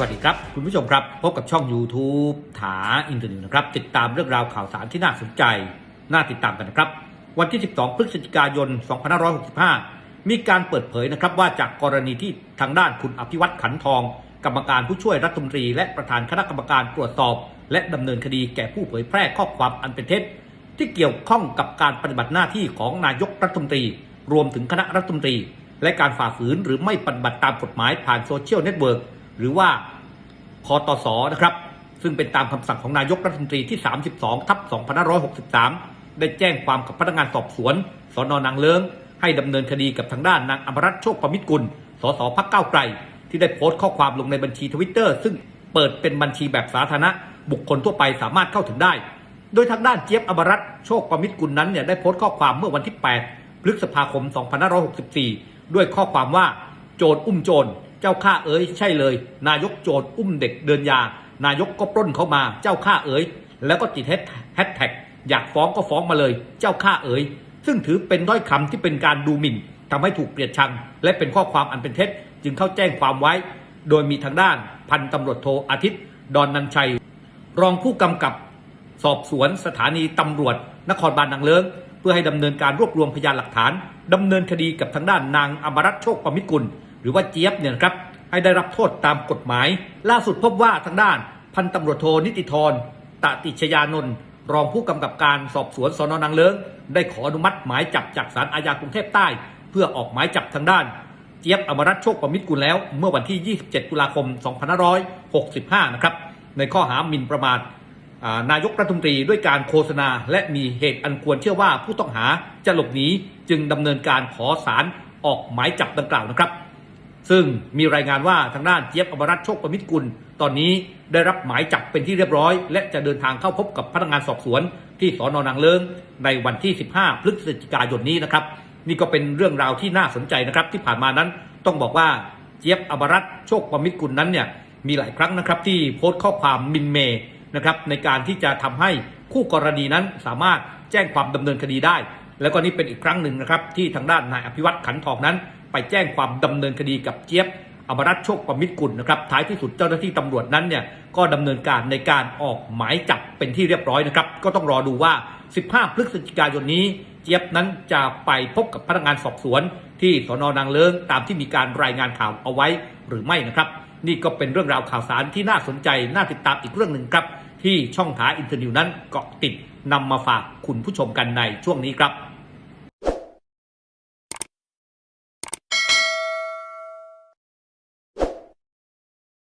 วัสดีครับ คุณผู้ชมครับ พบกับช่อง YouTube ถาอินเทอร์เน็ตนะครับ ติดตามเรื่องราวข่าวสารที่น่าสนใจ น่าติดตามกันนะครับ วันที่ 12 พฤศจิกายน 2565 มีการเปิดเผยนะครับว่าจากกรณีที่ทางด้านคุณอภิวัตขันทอง กรรมการผู้ช่วยรัฐมนตรี และประธานคณะกรรมการตรวจสอบ และดำเนินคดีแก่ผู้เผยแพร่ข้อความอันเป็นเท็จ ที่เกี่ยวข้องกับการปฏิบัติหน้าที่ของนายกรัฐมนตรี รวมถึงคณะรัฐมนตรี และการฝ่าฝืนหรือไม่ปฏิบัติตามกฎหมายผ่านโซเชียลเน็ตเวิร์ก หรือว่าคอตสนะครับ ซึ่งเป็นตามคำสั่งของนายกรัฐมนตรีที่ 32 ทับ2563 ได้แจ้งความกับพนักงานสอบสวนสอนอนางเลิงให้ดำเนินคดีกับทางด้านนางอมรัตโชคประมิตรกุล สสพักเก้าไกล ที่ได้โพสต์ข้อความลงในบัญชีทวิตเตอร์ซึ่งเปิดเป็นบัญชีแบบสาธารณะ บุคคลทั่วไปสามารถเข้าถึงได้ โดยทางด้านเจี๊ยบอมรัตโชคประมิตรกุลนั้นเนี่ยได้โพสต์ข้อความเมื่อวันที่ 8 พฤษภาคม 2564 ด้วยข้อความว่าโจรอุ้มโจร เจ้าข้าเอ๋ยใช่เลย นายกโจรอุ้มเด็กเดินยา นายกก็ปล้นเขามา เจ้าข้าเอ๋ยแล้วก็ติดแฮชแท็กอยากฟ้องก็ฟ้องมาเลย เจ้าข้าเอ๋ยซึ่งถือเป็นถ้อยคำที่เป็นการดูหมิ่นทำให้ถูกเกลียดชัง และเป็นข้อความอันเป็นเท็จ จึงเข้าแจ้งความไว้ โดยมีทางด้านพันตำรวจโทอาทิตย์ ดอนนันชัย รองผู้กำกับ สอบสวนสถานีตำรวจ นครบาลนางเลิงเพื่อให้ดำเนินการรวบรวมพยานหลักฐานดำเนินคดีกับทางด้านนางอมรัตโชคประมิตรกุล หรือว่าเจี๊ยบเนี่ยนะครับให้ได้รับโทษตามกฎหมาย ล่าสุดพบว่าทางด้านพันตำรวจโทนิติธรตติชยานนท์รองผู้กำกับการสอบสวนสนนางเลิงได้ขออนุมัติหมายจับจากศาลอาญากรุงเทพใต้ เพื่อออกหมายจับทางด้าน เจี๊ยบอมรัตโชคประมิตรกุลแล้ว เมื่อวันที่ 27 ตุลาคม 2565 นะครับ ในข้อหาหมิ่นประมาทนายกรัฐมนตรีด้วยการโฆษณา และมีเหตุอันควรเชื่อว่าผู้ต้องหาจะหลบหนีจึงดำเนินการขอสารออกหมายจับดังกล่าวนะครับ ซึ่งมีรายงานว่าทางด้านเจี๊ยบอมรัตโชคประมิตรกุล ตอนนี้ได้รับหมายจับเป็นที่เรียบร้อย และจะเดินทางเข้าพบกับพนักงานสอบสวน ที่สอนอนางเลิงในวันที่ 15 พฤศจิกายนนี้นะครับ นี่ก็เป็นเรื่องราวที่น่าสนใจนะครับ ที่ผ่านมานั้นต้องบอกว่าเจี๊ยบอมรัตโชคประมิตรกุลนั้นเนี่ยมีหลายครั้งนะครับที่โพสต์ข้อความมินเมนะครับในการที่จะทำให้คู่กรณีนั้นสามารถแจ้งความดำเนินคดีได้ แล้วก็นี่เป็นอีกครั้งหนึ่งนะครับที่ทางด้านนายอภิวัตขันทองนั้น ไปแจ้งความดำเนินคดีกับเจี๊ยบอมรัตโชคประมิตรกุลนะครับท้ายที่สุดเจ้าหน้าที่ตำรวจนั้นเนี่ยก็ดำเนินการในการออกหมายจับเป็นที่เรียบร้อยนะครับ ก็ต้องรอดูว่า 15 พฤศจิกายนนี้ เจี๊ยบนั้นจะไปพบกับพนักงานสอบสวน ที่สอนนางเลิงตามที่มีการรายงานข่าวเอาไว้หรือไม่นะครับ นี่ก็เป็นเรื่องราวข่าวสารที่น่าสนใจน่าติดตามอีกเรื่องหนึ่งครับ ที่ช่องถาอินเทอร์นิวนั้นเกาะติดนำมาฝากคุณผู้ชมกันในช่วงนี้ครับ